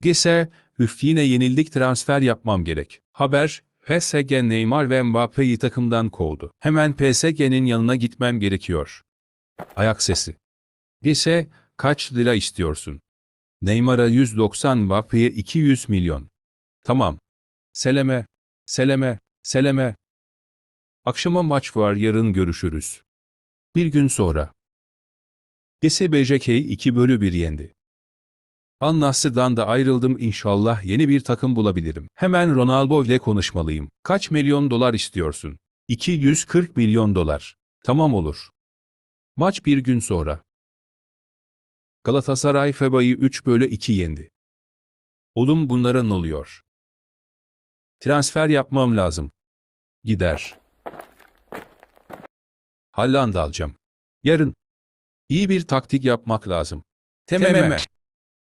Gese, üf yine yenildik transfer yapmam gerek. Haber, PSG Neymar ve Mbappe'yi takımdan kovdu. Hemen PSG'nin yanına gitmem gerekiyor. Ayak sesi. Gese, kaç lira istiyorsun? Neymar'a 190 Mbappe'ye 200 milyon. Tamam. Seleme, seleme, seleme. Akşama maç var yarın görüşürüz. Bir gün sonra. Gese BJK'yi 2 bölü 1 yendi. Al Nassr'dan da ayrıldım inşallah yeni bir takım bulabilirim. Hemen Ronaldo ile konuşmalıyım. Kaç milyon dolar istiyorsun? 240 milyon dolar. Tamam olur. Maç bir gün sonra. Galatasaray FEBA'yı 3 bölü 2 yendi. Oğlum bunlara ne oluyor? Transfer yapmam lazım. Gider. Haaland alacağım. Yarın. İyi bir taktik yapmak lazım. Tememe.